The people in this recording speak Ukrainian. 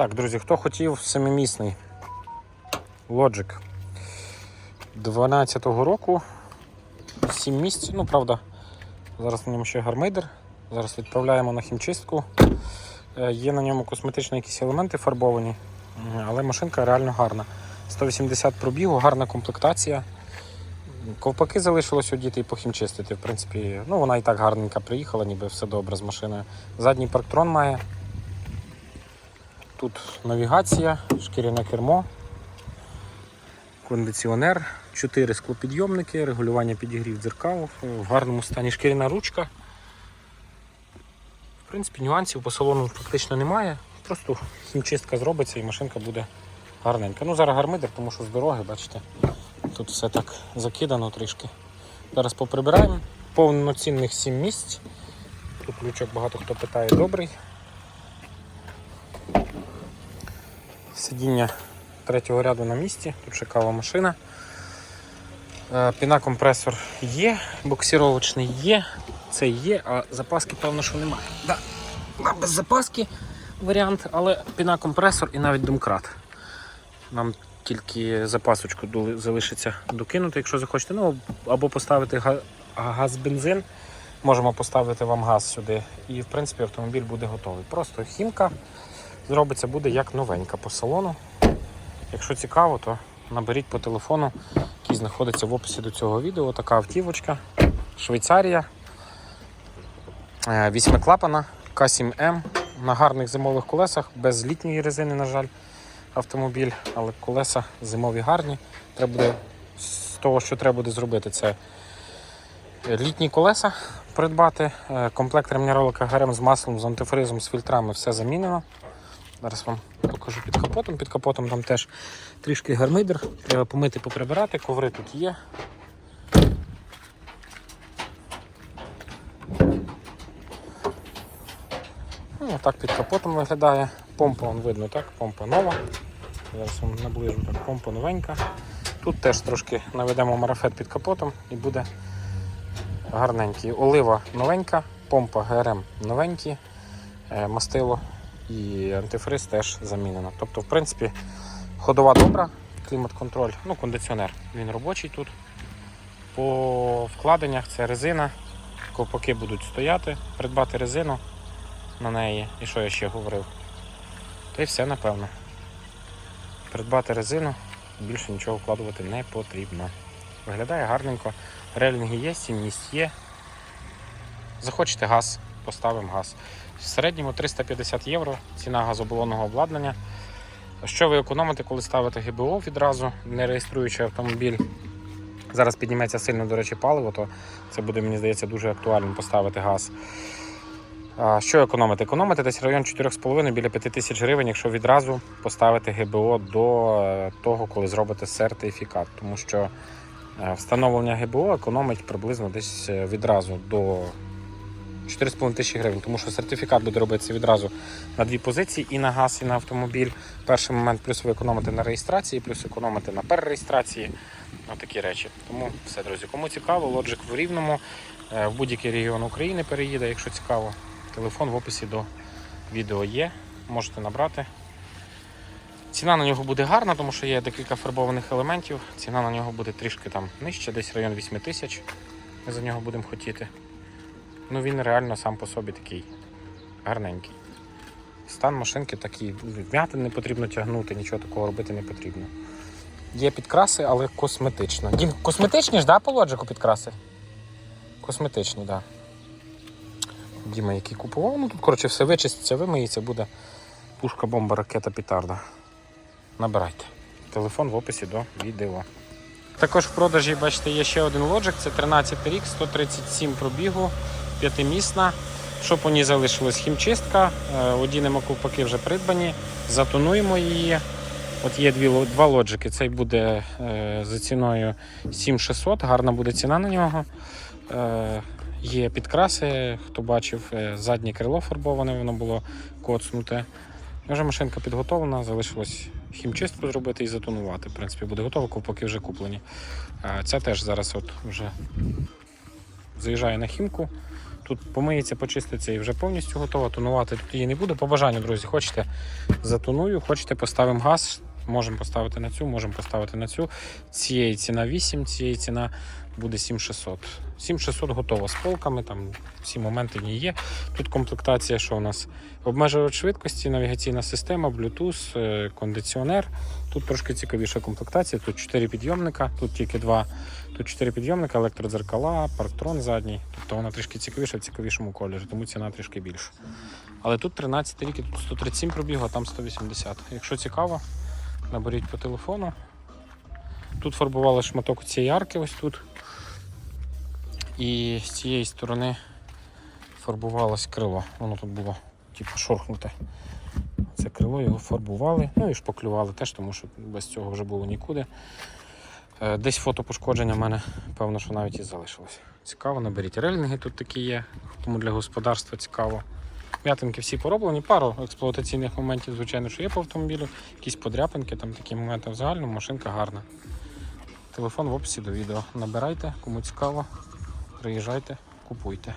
Так, друзі, хто хотів семимісний Logic 12-го року, 7 місць, ну правда, зараз на ньому ще гармидер. Зараз відправляємо на хімчистку. Е, Є на ньому косметичні якісь елементи фарбовані, але машинка реально гарна. 180 пробігу, гарна комплектація. Ковпаки залишилось одіти і похімчистити. В принципі, ну вона і так гарненька приїхала, ніби все добре з машиною. Задній парктрон має. Тут навігація, шкіряне кермо, кондиціонер, 4 склопідйомники, регулювання підігрів дзеркал, в гарному стані шкіряна ручка. В принципі, нюансів по салону фактично немає. Просто хімчистка зробиться і машинка буде гарненька. Ну, зараз гармидер, тому що з дороги, бачите, тут все так закидано трішки. Зараз поприбираємо. Повноцінних 7 місць. Тут ключок багато хто питає добрий. Сидіння третього ряду на місці, тут шикава машина. Е, Пінакомпресор є, боксіровочний є, це є, а запаски, певно, що немає. Да. Без запаски варіант, але пінакомпресор і навіть домкрат. Нам тільки запасочку залишиться докинути, якщо захочете. Ну, або поставити газ-бензин. Можемо поставити вам газ сюди. І в принципі автомобіль буде готовий. Просто хімка зробиться буде як новенька по салону. Якщо цікаво, то наберіть по телефону, який знаходиться в описі до цього відео. Така автівочка. Швейцарія. Е, Вісьмиклапана К7М на гарних зимових колесах, без літньої резини, на жаль, автомобіль, але колеса зимові гарні. Треба буде з того, що треба буде зробити, це літні колеса придбати, е, комплект ремня ролика ГРМ з маслом, з антифризом, з фільтрами, все замінено. Зараз вам покажу під капотом. Під капотом там теж трішки гармидер. Треба помити, поприбирати, коври тут є. Ну, так під капотом виглядає. Помпа вон видно, так? Помпа нова. Зараз вам наближу так, помпа новенька. Тут теж трошки наведемо марафет під капотом і буде гарненький. Олива новенька, помпа ГРМ новенькі, е, мастило і антифриз теж замінено. Тобто, в принципі, ходова добра, клімат-контроль, ну, кондиціонер. Він робочий тут. По вкладеннях це резина, ковпаки будуть стояти, придбати резину на неї. І що я ще говорив? Та й все, напевно. Придбати резину, більше нічого вкладувати не потрібно. Виглядає гарненько. Релінги є, 7 місць є. Захочете газ, поставимо газ. В середньому 350 євро ціна газобалонного обладнання. Що ви економите, коли ставите ГБО відразу, не реєструючи автомобіль? Зараз підніметься сильно, до речі, паливо, то це буде, мені здається, дуже актуальним поставити газ. Що економити? Економити десь район 4,5 біля 5 тисяч гривень, якщо відразу поставити ГБО до е, того, коли зробите сертифікат. Тому що е, встановлення ГБО економить приблизно десь е, відразу до 4,5 тисячі гривень, тому що сертифікат буде робитися відразу на дві позиції і на газ, і на автомобіль. Перший момент плюс ви економите на реєстрації, плюс економите на перереєстрації. Такі речі. Тому все, друзі, кому цікаво, Logic в Рівному, е, в будь-який регіон України переїде, якщо цікаво. Телефон в описі до відео є, можете набрати. Ціна на нього буде гарна, тому що є декілька фарбованих елементів. Ціна на нього буде трішки там нижче, десь район 8 тисяч. Ми за нього будемо хотіти. Ну він реально сам по собі такий гарненький. Стан машинки такий, вм'ятин не потрібно тягнути, нічого такого робити не потрібно. Є підкраси, але косметично. Косметичні ж, да, по лоджику підкраси? Косметичні, так. Да. Діма, який купував. Ну тут, коротше, все вичиститься, вимиється, буде пушка, бомба, ракета, петарда. Набирайте. Телефон в описі до відео. Також в продажі, бачите, є ще один лоджик, це 13 рік, 137 пробігу, п'ятимісна. Що по ній залишилось? Хімчистка, е, одінемо ковпаки вже придбані, затонуємо її. От є дві, два лоджики. Цей буде е, за ціною 7600, гарна буде ціна на нього. Е, є підкраси, хто бачив, заднє крило фарбоване, воно було коцнуте. Вже машинка підготовлена, залишилось хімчистку зробити і затонувати. В принципі, буде готово, ковпаки вже куплені. Е, Ця теж зараз от вже заїжджає на хімку. Тут помиється, почиститься і вже повністю готова. Тонувати тут її не буде. По бажанню, друзі, хочете затоную, хочете поставимо газ. Можемо поставити на цю, можемо поставити на цю. Цієї ціна 8, цієї ціна буде 7600. 7600 готова з полками, там всі моменти в є. Тут комплектація, що у нас обмежувач швидкості, навігаційна система, Bluetooth, е, кондиціонер. Тут трошки цікавіша комплектація. Тут 4 підйомника, тут тільки два. Тут 4 підйомника, електродзеркала, парктрон задній. Тобто вона трішки цікавіша в цікавішому кольорі, тому ціна трішки більша. Але тут 13 рік, тут 137 пробігу, а там 180. Якщо цікаво, наберіть по телефону. Тут фарбували шматок цієї арки ось тут. І з цієї сторони фарбувалось крило. Воно тут було типу шорхнуте. Це крило його фарбували, ну і шпаклювали теж, тому що без цього вже було нікуди. Е, Десь фото пошкодження в мене, певно, що навіть і залишилось. Цікаво, наберіть. Релінги тут такі є, тому для господарства цікаво. М'ятинки всі пороблені, пару експлуатаційних моментів, звичайно, що є по автомобілю, якісь подряпинки, там такі моменти в загальному, машинка гарна. Телефон в описі до відео. Набирайте, кому цікаво, приїжджайте, купуйте.